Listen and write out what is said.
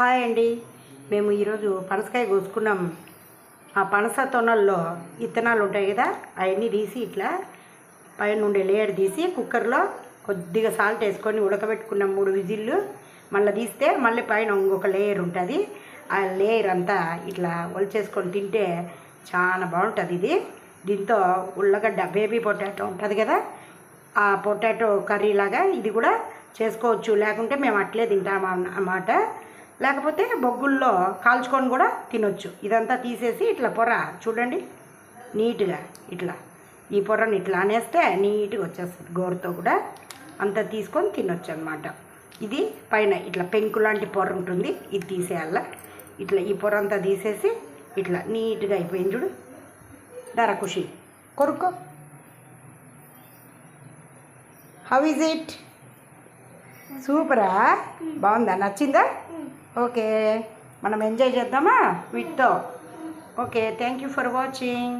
Hi అండి. మేము ఈరోజు పనసకాయ కోసుకున్నాం. ఆ పనస తొనల్లో ఇత్తనాలు ఉంటాయి కదా అవన్నీ తీసి ఇట్లా పైన ఉండే లేయర్ తీసి కుక్కర్లో కొద్దిగా సాల్ట్ వేసుకొని ఉడకబెట్టుకున్నాం మూడు విజిల్లు. మళ్ళీ తీస్తే మళ్ళీ పైన ఇంకొక లేయర్ ఉంటుంది. ఆ లేయర్ అంతా ఇట్లా ఒలిచేసుకొని తింటే చాలా బాగుంటుంది ఇది. దీంతో ఉల్లగడ్డ బేబీ పొటాటో ఉంటుంది కదా ఆ పొటాటో కర్రీ లాగా ఇది కూడా చేసుకోవచ్చు. లేకుంటే మేము అట్లే తింటాం అన్నమాట లేకపోతే బొగ్గుల్లో కాల్చుకొని కూడా తినొచ్చు. ఇదంతా తీసేసి ఇట్లా పొర చూడండి. నీట్గా ఇట్లా. ఈ పొరని ఇట్లా అనేస్తే నీట్గా వచ్చేస్తుంది. గోరుతో కూడా అంతా తీసుకొని తినొచ్చు అనమాట ఇది పైన ఇట్లా పెంకు లాంటి పొర ఉంటుంది. ఇది తీసేయాల. ఇట్లా ఈ పొర అంతా తీసేసి ఇట్లా నీట్గా అయిపోయింది చూడు. దారా ఖుషి. కొరుక్కో. హౌ ఇస్ ఇట్ సూపరా బాగుందా? నచ్చిందా? ఓకే మనం ఎంజాయ్ చేద్దామా? వీటితో. Okay thank you for watching